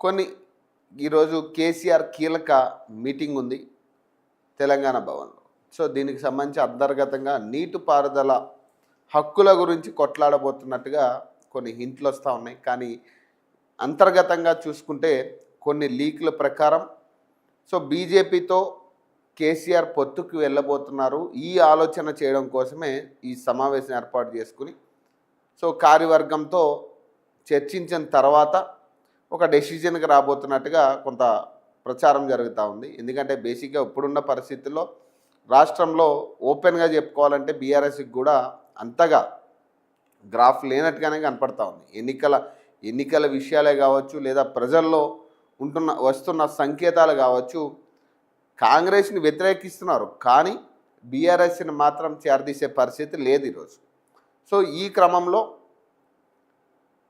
కొన్ని ఈరోజు కేసీఆర్ కీలక మీటింగ్ ఉంది తెలంగాణ భవన్లో. సో దీనికి సంబంధించి అంతర్గతంగా నీటిపారుదల హక్కుల గురించి కొట్లాడబోతున్నట్టుగా కొన్ని హింట్లు వస్తూ ఉన్నాయి. కానీ అంతర్గతంగా చూసుకుంటే కొన్ని లీకుల ప్రకారం సో బీజేపీతో కేసీఆర్ పొత్తుకు వెళ్ళబోతున్నారు. ఈ ఆలోచన చేయడం కోసమే ఈ సమావేశం ఏర్పాటు చేసుకుని సో కార్యవర్గంతో చర్చించిన తర్వాత ఒక డెసిజన్కి రాబోతున్నట్టుగా కొంత ప్రచారం జరుగుతూ ఉంది. ఎందుకంటే బేసిక్గా ఇప్పుడున్న పరిస్థితుల్లో రాష్ట్రంలో ఓపెన్గా చెప్పుకోవాలంటే బీఆర్ఎస్కి కూడా అంతగా గ్రాఫ్ లేనట్టుగానే కనపడతా ఉంది. ఎన్నికల ఎన్నికల విషయాలే కావచ్చు లేదా ప్రజల్లో ఉంటున్న వస్తున్న సంకేతాలు కావచ్చు కాంగ్రెస్ని వ్యతిరేకిస్తున్నారు. కానీ బీఆర్ఎస్ని మాత్రం చేరదీసే పరిస్థితి లేదు ఈరోజు. సో ఈ క్రమంలో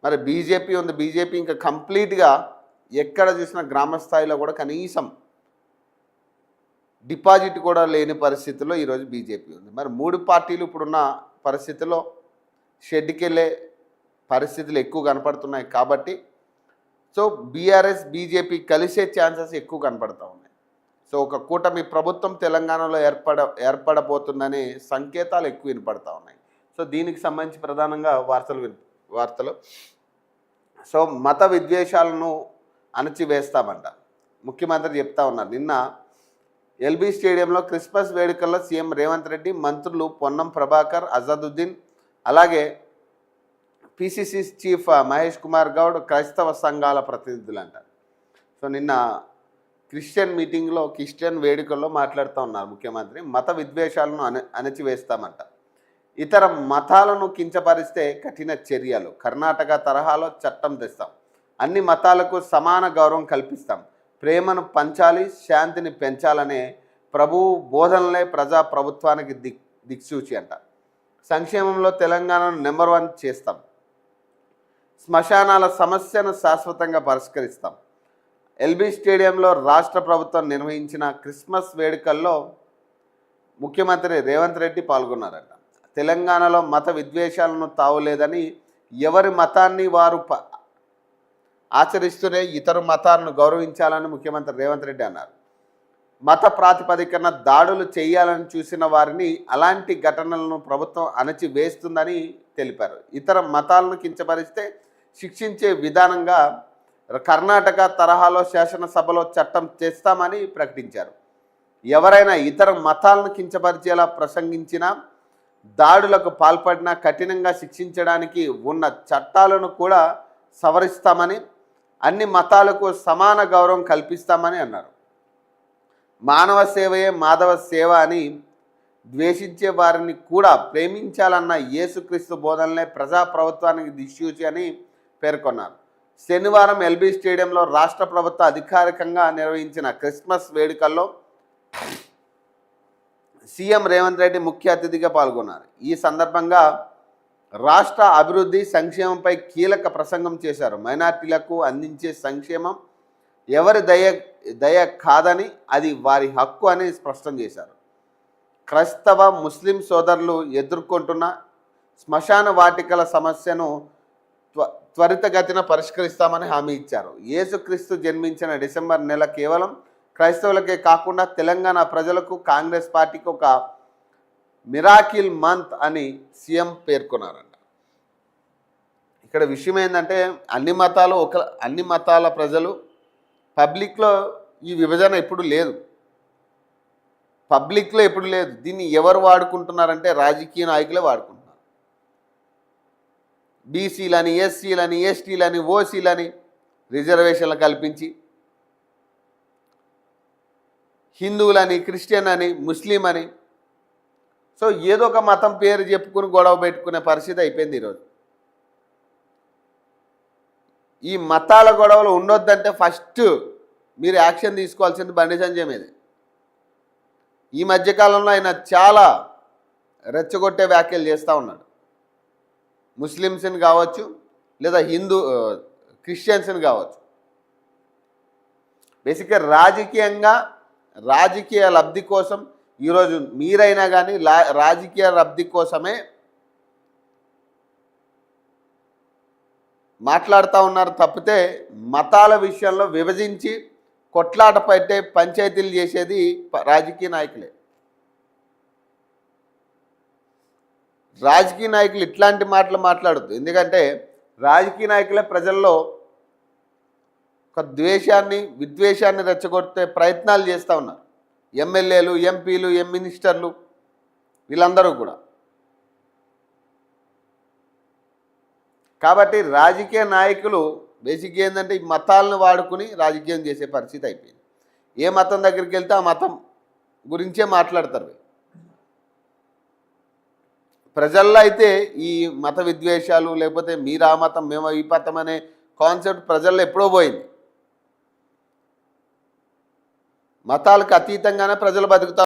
మరి బీజేపీ ఉంది బీజేపీ ఇంకా కంప్లీట్గా ఎక్కడ చూసినా గ్రామస్థాయిలో కూడా కనీసం డిపాజిట్ కూడా లేని పరిస్థితిలో ఈరోజు బీజేపీ ఉంది. మరి మూడు పార్టీలు ఇప్పుడున్న పరిస్థితిలో షెడ్కెళ్ళే పరిస్థితులు ఎక్కువ కనపడుతున్నాయి కాబట్టి సో బీఆర్ఎస్ బీజేపీ కలిసే ఛాన్సెస్ ఎక్కువ కనపడతా ఉన్నాయి. సో ఒక కూటమి ప్రభుత్వం తెలంగాణలో ఏర్పడ ఏర్పడబోతుందనే సంకేతాలు ఎక్కువ వినపడతా ఉన్నాయి. సో దీనికి సంబంధించి ప్రధానంగా వార్తలు విన్ వార్తలు. సో మత విద్వేషాలను అణచివేస్తామంట. ముఖ్యమంత్రి చెప్తా ఉన్నారు. నిన్న ఎల్బీ స్టేడియంలో క్రిస్మస్ వేడుకల్లో సీఎం రేవంత్ రెడ్డి మంత్రులు పొన్నం ప్రభాకర్ అజదుద్దీన్ అలాగే పిసిసి చీఫ్ మహేష్ కుమార్ గౌడ్ క్రైస్తవ సంఘాల ప్రతినిధులు సో నిన్న క్రిస్టియన్ మీటింగ్లో క్రిస్టియన్ వేడుకల్లో మాట్లాడుతూ ఉన్నారు ముఖ్యమంత్రి. మత విద్వేషాలను అణ అణచివేస్తామంట. ఇతర మతాలను కించపరిస్తే కఠిన చర్యలు. కర్ణాటక తరహాలో చట్టం తెస్తాం. అన్ని మతాలకు సమాన గౌరవం కల్పిస్తాం. ప్రేమను పంచాలి శాంతిని పెంచాలనే ప్రభు బోధనలే ప్రజా ప్రభుత్వానికి దిక్ దిక్సూచి అంట. సంక్షేమంలో తెలంగాణను నెంబర్ వన్ చేస్తాం. శ్మశానాల సమస్యను శాశ్వతంగా పరిష్కరిస్తాం. ఎల్బీ స్టేడియంలో రాష్ట్ర ప్రభుత్వం నిర్వహించిన క్రిస్మస్ వేడుకల్లో ముఖ్యమంత్రి రేవంత్ రెడ్డి పాల్గొన్నారంట. తెలంగాణలో మత విద్వేషాలను తావులేదని ఎవరి మతాన్ని వారు ప ఆచరిస్తూనే ఇతర మతాలను గౌరవించాలని ముఖ్యమంత్రి రేవంత్ రెడ్డి అన్నారు. మత ప్రాతిపదికన దాడులు చేయాలని చూసిన వారిని అలాంటి ఘటనలను ప్రభుత్వం అణచివేస్తుందని తెలిపారు. ఇతర మతాలను కించపరిస్తే శిక్షించే విధానంగా కర్ణాటక తరహాలో శాసనసభలో చట్టం చేస్తామని ప్రకటించారు. ఎవరైనా ఇతర మతాలను కించపరిచేలా ప్రసంగించినా దాడులకు పాల్పడిన కఠినంగా శిక్షించడానికి ఉన్న చట్టాలను కూడా సవరిస్తామని అన్ని మతాలకు సమాన గౌరవం కల్పిస్తామని అన్నారు. మానవ సేవయే మాధవ సేవ అని ద్వేషించే వారిని కూడా ప్రేమించాలన్న యేసుక్రీస్తు బోధనలే ప్రజాప్రభుత్వానికి దిశ్యూచి అని పేర్కొన్నారు. శనివారం ఎల్బీ స్టేడియంలో రాష్ట్ర ప్రభుత్వ అధికారికంగా నిర్వహించిన క్రిస్మస్ వేడుకల్లో సీఎం రేవంత్ రెడ్డి ముఖ్య అతిథిగా పాల్గొన్నారు. ఈ సందర్భంగా రాష్ట్ర అభివృద్ధి సంక్షేమంపై కీలక ప్రసంగం చేశారు. మైనార్టీలకు అందించే సంక్షేమం ఎవరి దయ దయ కాదని అది వారి హక్కు అని స్పష్టం చేశారు. క్రైస్తవ ముస్లిం సోదరులు ఎదుర్కొంటున్న శ్మశాన వాటికల సమస్యను త్వ త్వరితగతిన పరిష్కరిస్తామని హామీ ఇచ్చారు. యేసుక్రీస్తు జన్మించిన డిసెంబర్ నెల కేవలం క్రైస్తవులకే కాకుండా తెలంగాణ ప్రజలకు కాంగ్రెస్ పార్టీకి ఒక మిరాకిల్ మంత్ అని సీఎం పేర్కొన్నారంట. ఇక్కడ విషయం ఏంటంటే అన్ని మతాలు ఒక అన్ని మతాల ప్రజలు పబ్లిక్లో ఈ విభజన ఎప్పుడు లేదు. పబ్లిక్లో ఎప్పుడు లేదు. దీన్ని ఎవరు వాడుకుంటున్నారంటే రాజకీయ నాయకులే వాడుకుంటున్నారు. బీసీలని ఎస్సీలని ఎస్టీలని ఓసీలని రిజర్వేషన్లు కల్పించి హిందువులని క్రిస్టియన్ అని ముస్లిం అని సో ఏదో ఒక మతం పేరు చెప్పుకుని గొడవ పెట్టుకునే పరిస్థితి అయిపోయింది ఈరోజు. ఈ మతాల గొడవలు ఉండొద్దంటే ఫస్ట్ మీరు యాక్షన్ తీసుకోవాల్సింది బండి సంజయ్ మీదే. ఈ మధ్యకాలంలో ఆయన చాలా రెచ్చగొట్టే వ్యాఖ్యలు చేస్తూ ఉన్నాడు. ముస్లిమ్స్ని కావచ్చు లేదా హిందూ క్రిస్టియన్స్ని కావచ్చు. బేసిక్గా రాజకీయంగా రాజకీయ లబ్ధి కోసం ఈరోజు మీరైనా కానీ రాజకీయ లబ్ధి కోసమే మాట్లాడుతూ ఉన్నారు తప్పితే మతాల విషయంలో విభజించి కొట్లాట పెట్టే పంచాయతీలు చేసేది రాజకీయ నాయకులే. రాజకీయ నాయకులు ఇట్లాంటి మాటలు మాట్లాడద్దు. ఎందుకంటే రాజకీయ నాయకులే ప్రజల్లో ఒక ద్వేషాన్ని విద్వేషాన్ని రెచ్చగొట్టే ప్రయత్నాలు చేస్తూ ఉన్నారు. ఎమ్మెల్యేలు ఎంపీలు ఎం మినిస్టర్లు వీళ్ళందరూ కూడా. కాబట్టి రాజకీయ నాయకులు బేసిక్గా ఏంటంటే ఈ మతాలను వాడుకుని రాజకీయం చేసే పరిస్థితి అయిపోయింది. ఏ మతం దగ్గరికి వెళ్తే ఆ మతం గురించే మాట్లాడతారు. ప్రజల్లో అయితే ఈ మత విద్వేషాలు లేకపోతే మీరు ఆ మతం మేము ఈ మతం అనే కాన్సెప్ట్ ప్రజల్లో ఎప్పుడో పోయింది. మతాలకు అతీతంగానే ప్రజలు బతుకుతారు